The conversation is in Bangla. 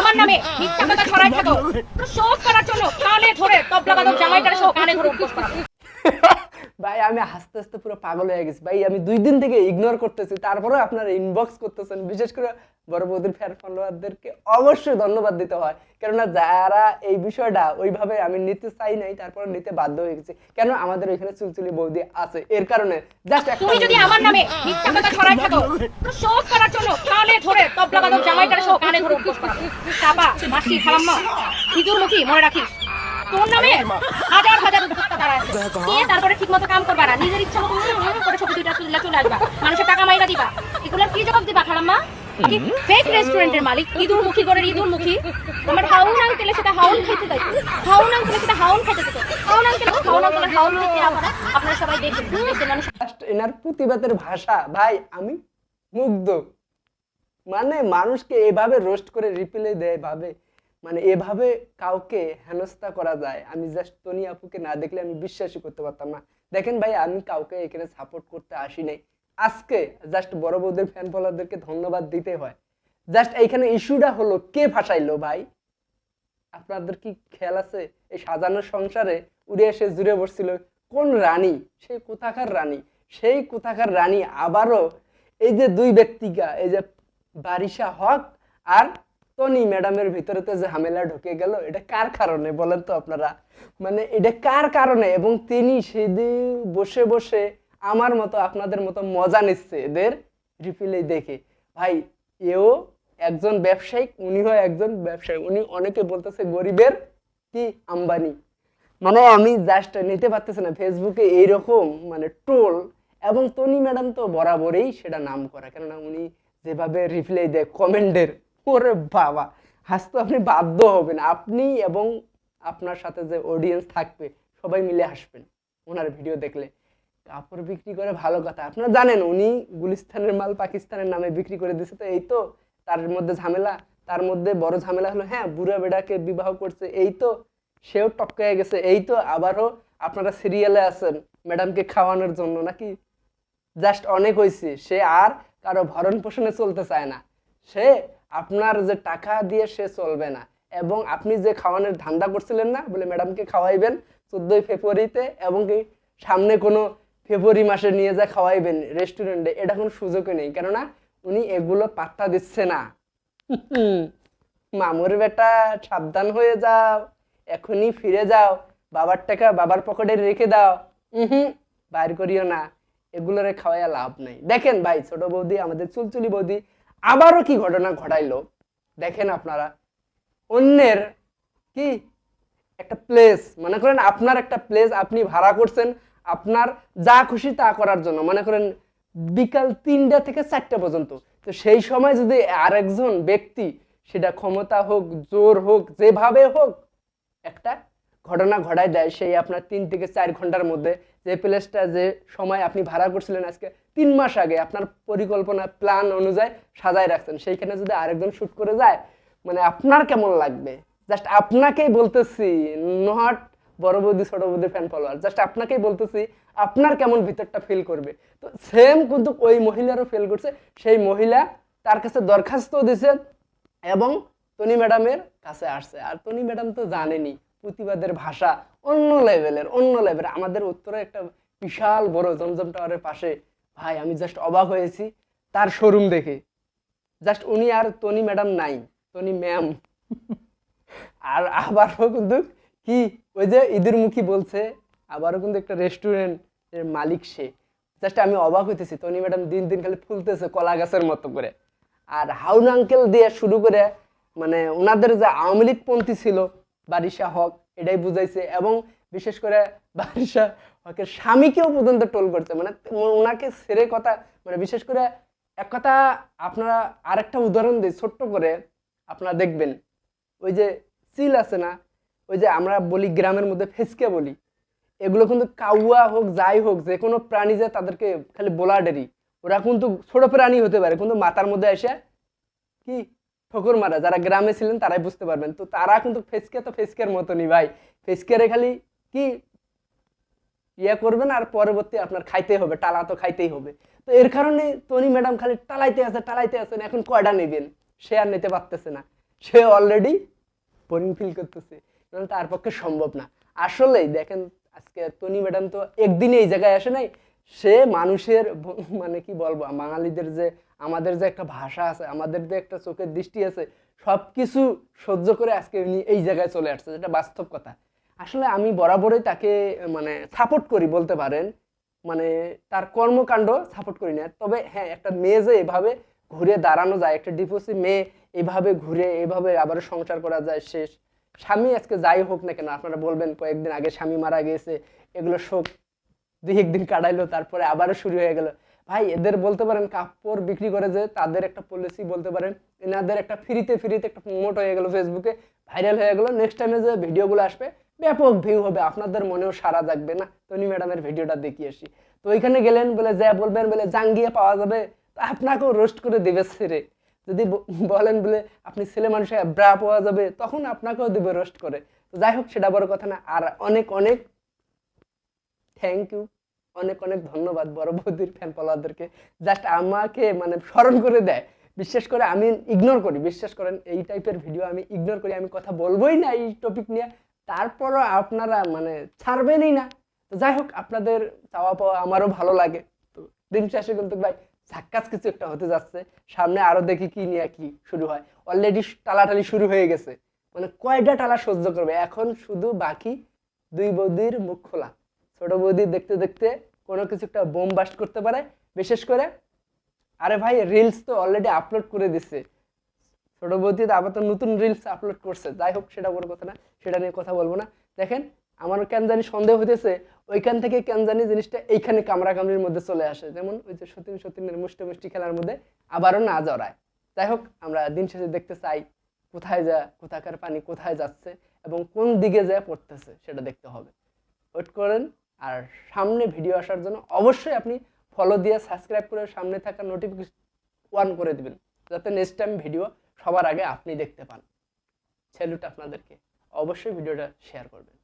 আমার নামে মিথ্যা কথা ছড়াই থাকো। শোধ করার জন্য কানে ধরে তবলা বাদক জামাইটার সহ কানে ধরে। উপোস করা ভাই, আমি হাসতে হাসতে পুরো পাগল হয়ে গেছি। ভাই, আমি দুই দিন থেকে ইগনোর করতেছি। তারপরে আপনারা ইনবক্স করতেছেন। বিশেষ করে বড় বৌদির ফ্যান ফলোয়ারদেরকে অবশ্যই ধন্যবাদ দিতে হয়। কেননা যারা এই বিষয়টা ওইভাবে আমি নিতে চাই নাই, তারপরে নিতে বাধ্য হয়ে গেছি। কেন? আমাদের ওইখানে চুলচুলি বৌদি আছে। এর কারণে জাস্ট তুমি যদি আমার নামে মিথ্যা কথা ছড়াই থাকো করার জন্য ধরে তবলা বাদক কানে ধরে মাসি, খালাম্মা মনে রাখিস। তোর নামে? হাজার হাজার তারা আছে। দিয়ে তারপরে ঠিক মতো কাম করবা না। নিজের ইচ্ছা মতো করে ছবি দুইটা তুলে চলে আসবা। মানুষের টাকা মাইরা দিবা। এগুলোর কি জবাব দিবা খালাম্মা? ফেক রেস্টুরেন্টের মালিক ইঁদুর মুখী করে ইঁদুর মুখী আমার হাউন আঙ্কেলে সেটা হাউন খাইতে দেয়। হাউন আঙ্কেলে সেটা হাউন খাইতে দিত হাউন আঙ্কেল হাউন আঙ্কেলের হাউন খাইতে আপনারা আপনারা সবাই দেখেছেন দেশের মানুষ এনার প্রতিবাদের ভাষা। ভাই আমি মুগ্ধ। মানে মানুষকে এভাবে রোস্ট করে রিপ্লাই দেয় ভাবে। মানে এভাবে কাউকে হেনস্থা করা যায়, আমি জাস্ট তনি আপুকে না দেখলে আমি বিশ্বাসই করতে পারতাম না। দেখেন ভাই, আমি কাউকে এখানে সাপোর্ট করতে আসি নাই। আজকে জাস্ট বড় বৌদের ফ্যান ফলোয়ারদেরকে ধন্যবাদ দিতে হয়। জাস্ট এইখানে ইস্যুটা হলো, কে ভাসাইলো ভাই? আপনাদের কি খেয়াল আছে? এই সাজানো সংসারে উড়ে এসে জুড়ে বসছিল। কোন রানী? সেই কোথাকার রানী? সেই কোথাকার রানী আবারও এই যে দুই ব্যক্তিকা এই যে বারিশা হক আর টনি ম্যাডামের ভিতরেতে যে হামেলা ঢুকে গেল, এটা কার কারণে বলেন তো আপনারা? মানে এটা কার কারণে? এবং তিনি সেদিন বসে বসে আমার মতো আপনাদের মতো মজা নিচ্ছে এদের রিপ্লে দেখে। ভাই, এও একজন ব্যবসায়িক, উনিও একজন ব্যবসায়ী। উনি অনেকে বলতেছে, গরিবের কি আম্বানি? মানে আমি জাস্ট নিতে পারতেছি না। ফেসবুকে এইরকম মানে টোল এবং টনি ম্যাডাম তো বরাবরই সেটা নাম করা। কেননা উনি যেভাবে রিপ্লাই দেয় কমেন্টের ওরে বাবা, হাসতে আপনি বাধ্য হবেন। আপনি এবং আপনার সাথে যে অডিয়েন্স থাকবে, সবাই মিলে হাসবেন ওনার ভিডিও দেখলে। কাপড় বিক্রি করে ভালো কথা। আপনারা জানেন, উনি গুলিস্তানের মাল পাকিস্তানের নামে বিক্রি করে দিছে তো এই তো তার মধ্যে ঝামেলা, তার মধ্যে বড় ঝামেলা হলো হ্যাঁ বুড়া বেড়াকে বিবাহ করছে, এই তো সেও টপকায় গেছে, এই তো আবারও আপনারা সিরিয়ালে আছেন ম্যাডামকে খাওয়ানোর জন্য নাকি? জাস্ট অনেক হয়েছে সে আর কারও ভরণ পোষণে চলতে চায় না। সে আপনার যে টাকা দিয়ে সে চলবে না এবং আপনি যে খাওয়ানোর ধান্দা করছিলেন না বলে ম্যাডামকে খাওয়াইবেন চোদ্দোই ফেব্রুয়ারিতে এবং কি সামনে কোনো ফেব্রুয়ারি মাসে নিয়ে যা খাওয়াইবেন রেস্টুরেন্টে এটা কোনো সুযোগই নেই। কেননা উনি এগুলো পাত্তা দিচ্ছে না। মামুর বেটা সাবধান হয়ে যাও এখনই ফিরে যাও বাবার টাকা বাবার পকেটে রেখে দাও। হুম বাইর করিও না। এগুলোরে খাওয়াইয়া লাভ নাই। দেখেন ভাই ছোট বৌদি আমাদের চুলচুলি বৌদি আবারও কি ঘটনা ঘটাইলো? দেখেন আপনারা। অন্যের কি? একটা প্লেস মনে করেন আপনার একটা প্লেস আপনি ভাড়া করছেন, আপনার যা খুশি তা করার জন্য। মনে করেন বিকাল তিনটা থেকে চারটা পর্যন্ত। তো সেই সময় যদি আরেকজন ব্যক্তি, সেটা ক্ষমতা হোক, জোর হোক, যেভাবে হোক, একটা ঘটনা ঘটায় দেয় সেই আপনার তিন থেকে চার ঘণ্টার মধ্যে। যে প্লেসটা, যে সময় আপনি ভাড়া করছিলেন আজকে, তিন মাস আগে আপনার পরিকল্পনা, প্ল্যান অনুযায়ী সাজায় রাখছেন। সেইখানে যদি আরেকজন শ্যুট করে যায় মানে আপনার কেমন লাগবে? জাস্ট আপনাকেই বলতেছি নট বড় বৌদি, ছোট বৌদি ফ্যান ফলোয়ার জাস্ট আপনাকেই বলতেছি, আপনার কেমন ভিতরটা ফিল করবে? তো সেম কিন্তু ওই মহিলারও ফিল করছে। সেই মহিলা তার কাছে দরখাস্ত দিছে এবং তনি ম্যাডামের কাছে আসছে। আর টনি ম্যাডাম তো জানেনি প্রতিবাদের ভাষা অন্য লেভেলের অন্য লেভেলের। আমাদের উত্তরে একটা বিশাল বড় জমজম টাওয়ারের পাশে, ভাই, আমি জাস্ট অবাক হয়েছি তার শোরুম দেখে। জাস্ট উনি আর তনি ম্যাডাম নাই তনি ম্যাম আর আবারও কিন্তু কি, ওই যে ঈদের মুখী বলছে, আবারও কিন্তু একটা রেস্টুরেন্টের মালিক সে। জাস্ট আমি অবাক হইতেছি তনি ম্যাডাম দিন দিন খালি ফুলতেছে কলা গাছের মতো করে। আর হাউন আঙ্কেল দিয়ে শুরু করে মানে ওনাদের যে আওয়ামী লীগপন্থী ছিল বারিশা হক, এটাই বুঝাইছে। এবং বিশেষ করে বারিশা হকের স্বামীকেও পর্যন্ত টোল করছে। মানে ওনাকে ছেড়ে কথা মানে বিশেষ করে এক কথা আপনারা আরেকটা উদাহরণ দিই ছোট্ট করে, আপনারা দেখবেন। ওই যে চিল আছে না, ওই যে আমরা বলি গ্রামের মধ্যে ফেসকে বলি। এগুলো কিন্তু কাউয়া হোক, যাই হোক, যে কোনো প্রাণী যে তাদেরকে খালি বোলাডেরি ওরা কিন্তু ছোট প্রাণী হতে পারে, কিন্তু মাথার মধ্যে এসে কি ঠোকর মারা, যারা গ্রামে ছিলেন তারাই বুঝতে পারবেন। তো তারা কিন্তু ফেসকে তো ফেসকের মতনই ভাই। ফেসকেরে খালি কি ইয়ে করবেন আর পরবর্তী আপনার খাইতে হবে, টালা তো খাইতেই হবে। তো এর কারণে তনি ম্যাডাম খালি টালাইতে আছে, টালাইতে আছেন, এখন কয়টা নেবেন? সে আর নিতে পারতেছে না। সে অলরেডি বোরিং ফিল করতেছে। নাহলে তার পক্ষে সম্ভব না। আসলেই দেখেন, আজকে তনি ম্যাডাম তো একদিনে এই জায়গায় আসে নাই। সে মানুষের মানে কি বলব, বাঙালিদের যে আমাদের যে একটা ভাষা আছে, আমাদের যে একটা চোখের দৃষ্টি আছে সব কিছু সহ্য করে আজকে উনি এই জায়গায় চলে আসছে, যেটা বাস্তব কথা। আসলে আমি বরাবরই তাকে মানে সাপোর্ট করি বলতে পারেন। মানে তার কর্মকাণ্ড সাপোর্ট করি না। তবে হ্যাঁ একটা মেয়ে যে এভাবে ঘুরে দাঁড়ানো যায়, একটা ডিপোসি মেয়ে এভাবে ঘুরে, এভাবে আবার সংসার করা যায় শেষ স্বামী আজকে যাই হোক না কেন, আপনারা বলবেন কয়েকদিন আগে স্বামী মারা গেছে, এগুলো শোক, দুই একদিন কাটাইলো, তারপরে আবারও শুরু হয়ে গেল। ভাই, এদের বলতে পারেন কাপড় বিক্রি করে যে তাদের একটা পলিসি বলতে পারেন। এনাদের একটা ফ্রিতে ফ্রিতে একটা প্রমোট হয়ে গেলো ফেসবুকে ভাইরাল হয়ে গেলো। নেক্সট টাইমে যে ভিডিওগুলো আসবে, ব্যাপক ভিউ হবে। আপনাদের মনেও সারা জাগবে না। তনি ম্যাডামের ভিডিওটা দেখিয়ে আসি। তো ওইখানে গেলেন বলে, যা বলবেন বলে জাঙ্গিয়ে পাওয়া যাবে। তো আপনাকেও রোস্ট করে দেবে ছেড়ে। যদি বলেন বলে আপনি ছেলে মানুষের ব্রা পাওয়া যাবে, তখন আপনাকেও দেবে রোস্ট করে। তো যাই হোক, সেটা বড় কথা না। আর অনেক অনেক থ্যাংক ইউ অনেক অনেক ধন্যবাদ বড় বৌদির ফ্যান ফলোয়ারদেরকে জাস্ট আমাকে মানে স্মরণ করে দেয়। বিশেষ করে আমি ইগনোর করি। বিশ্বাস করেন এই টাইপের ভিডিও আমি ইগনোর করি। আমি কথা বলবোই না এই টপিক নিয়ে। তারপরও আপনারা মানে ছাড়বেনই না। তো যাই হোক, আপনাদের চাওয়া পাওয়া আমারও ভালো লাগে। তো দিন শেষে কিন্তু ভাই ঝাক্কাস কিছু একটা হতে যাচ্ছে। সামনে আরও দেখি কি নিয়ে কি শুরু হয়। অলরেডি টালাটালি শুরু হয়ে গেছে। মানে কয়টা টালা সহ্য করবে? এখন শুধু বাকি দুই বৌদির মুখ খোলা। ছোট বৌদি দেখতে দেখতে কোনো কিছু একটা বোম বাস্ট করতে পারে, বিশেষ করে, আরে ভাই রিলস তো অলরেডি আপলোড করে দিছে। ছোট বৌদি তো আবার তো নতুন রিলস আপলোড করছে। যাই হোক, সেটা বড় কথা না, সেটা নিয়ে কথা বলব না। দেখেন আমার কেন জানি সন্দেহ হইতেছে, ওইখান থেকে কেন জানি জিনিসটা এইখানে কামড়া কামড়ির মধ্যে চলে আসে। যেমন ওই যে সতীন সতীনের মুষ্টি মুষ্টি খেলার মধ্যে আবারও না জড়ায়। যাই হোক, আমরা দিন শেষে দেখতে চাই, কোথায় যা, কোথাকার পানি কোথায় যাচ্ছে এবং কোন দিকে যা পড়তেছে, সেটা দেখতে হবে। ওয়েট করেন আর সামনে ভিডিও আসার জন্য অবশ্যই আপনি ফলো দিয়ে সাবস্ক্রাইব করে সামনে থাকা নোটিফিকেশন অন করে দিবেন, যাতে নেক্সট টাইম ভিডিও সবার আগে আপনি দেখতে পান। স্যালুট আপনাদেরকে অবশ্যই ভিডিওটা শেয়ার করবেন।